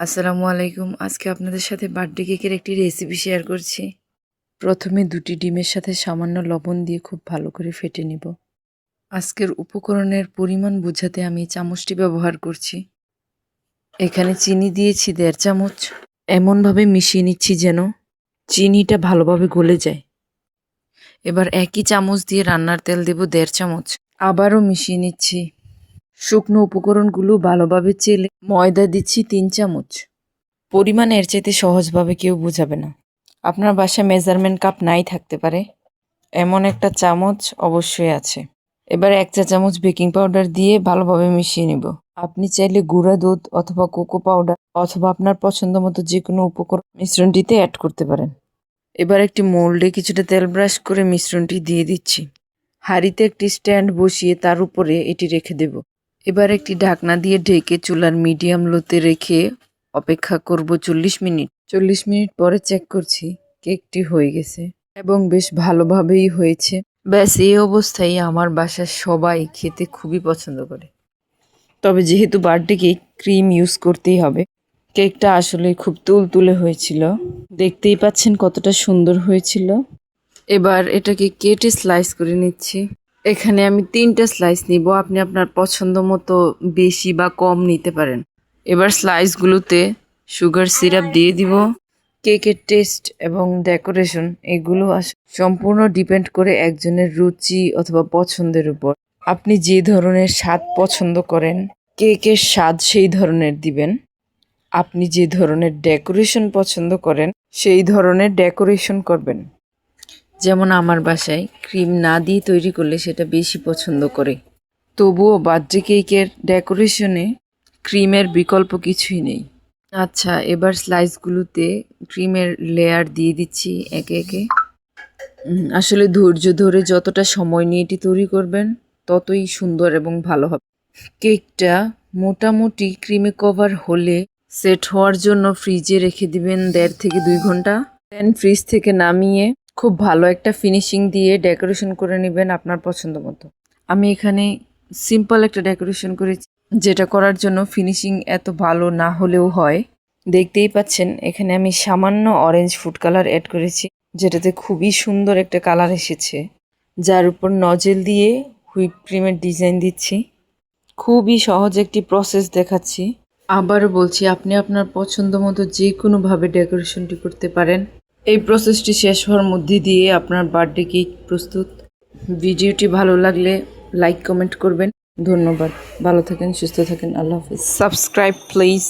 আসসালামু আলাইকুম। আজকে আপনাদের সাথে বার্থডে কেকের একটি রেসিপি শেয়ার করছি। প্রথমে দুটি ডিমের সাথে সামান্য লবণ দিয়ে খুব ভালো করে ফেটে নিব। আজকের উপকরণের পরিমাণ বোঝাতে আমি চামচটি ব্যবহার করছি। এখানে চিনি দিয়েছি দেড় চামচ। এমনভাবে মিশিয়ে নিচ্ছি যেন চিনিটা ভালোভাবে গলে যায়। এবার একই চামচ দিয়ে রান্নার তেল দেব দেড় চামচ। আবারও মিশিয়ে নিচ্ছি শুকনো উপকরণগুলো ভালোভাবে চেলে ময়দা দিচ্ছি তিন চামচ। পরিমাণ এর চাইতে সহজভাবে কেউ বোঝাবে না। আপনার বাসায় মেজারমেন্ট কাপ নাই থাকতে পারে। এমন একটা চামচ অবশ্যই আছে। এবার এক চা চামচ বেকিং পাউডার দিয়ে ভালোভাবে মিশিয়ে নিব। আপনি চাইলে গুঁড়া দুধ অথবা কোকো পাউডার অথবা আপনার পছন্দ মতো যে কোনো উপকরণ মিশ্রণটিতে অ্যাড করতে পারেন। এবার একটি মোল্ডে কিছুটা তেল ব্রাশ করে মিশ্রণটি দিয়ে দিচ্ছি। হাঁড়িতে একটি স্ট্যান্ড বসিয়ে তার উপরে এটি রেখে দেব। এবার একটি ঢাকনা দিয়ে ঢেকে চুলার মিডিয়াম লোতে রেখে অপেক্ষা করব চল্লিশ মিনিট। চল্লিশ মিনিট পরে চেক করছি কেকটি হয়ে গেছে এবং বেশ ভালোভাবেই হয়েছে। ব্যাস, এই অবস্থায় আমার বাসার সবাই খেতে খুবই পছন্দ করে। তবে যেহেতু বার্থডে কেক ক্রিম ইউজ করতেই হবে, কেকটা আসলে খুব তুলতুলে হয়েছিল। দেখতেই পাচ্ছেন কতটা সুন্দর হয়েছিল। এবার এটাকে কেটে স্লাইস করে নিচ্ছি। এখানে আমি তিনটা স্লাইস নিব। আপনি আপনার পছন্দ মতো বেশি বা কম নিতে পারেন। এবার স্লাইসগুলোতে সুগার সিরাপ দিয়ে দিব কেকের টেস্ট এবং ডেকোরেশন এগুলো সম্পূর্ণ ডিপেন্ড করে একজনের রুচি অথবা পছন্দের উপর। আপনি যে ধরনের স্বাদ পছন্দ করেন কেকের স্বাদ সেই ধরনের দিবেন। আপনি যে ধরনের ডেকোরেশন পছন্দ করেন, সেই ধরনের ডেকোরেশন করবেন। যেমন আমার বাসায় ক্রিম না দিয়ে তৈরি করলে সেটা বেশি পছন্দ করে। তবুও বার্থডে কেকের ডেকোরেশনে ক্রিমের বিকল্প কিছুই নেই। আচ্ছা এবার স্লাইসগুলোতে ক্রিমের লেয়ার দিয়ে দিচ্ছি একে একে। আসলে ধৈর্য ধরে যতটা সময় নিয়ে এটি তৈরি করবেন, ততই সুন্দর এবং ভালো হবে। কেকটা মোটামুটি ক্রিমে কভার হলে সেট হওয়ার জন্য ফ্রিজে রেখে দিবেন দেড় থেকে দুই ঘণ্টা। দেন ফ্রিজ থেকে নামিয়ে খুব ভালো একটা ফিনিশিং দিয়ে ডেকোরেশন করে নেবেন আপনার পছন্দ মতো। আমি এখানে সিম্পল একটা ডেকোরেশন করেছি, যেটা করার জন্য ফিনিশিং এত ভালো না হলেও হয়। দেখতেই পাচ্ছেন, এখানে আমি সামান্য অরেঞ্জ ফুড কালার অ্যাড করেছি, যেটাতে খুবই সুন্দর একটা কালার এসেছে। যার উপর নজেল দিয়ে হুইপ ক্রিমের ডিজাইন দিচ্ছি। খুবই সহজ একটি প্রসেস দেখাচ্ছি। আবারও বলছি, আপনি আপনার পছন্দ মতো যে কোনোভাবে ডেকোরেশনটি করতে পারেন। এই প্রসেসটি শেষ হওয়ার মধ্যে দিয়ে আপনার বার্থডে কেক প্রস্তুত। ভিডিওটি ভালো লাগলে লাইক কমেন্ট করবেন। ধন্যবাদ। ভালো থাকেন, সুস্থ থাকেন। আল্লাহ হাফিজ। Subscribe please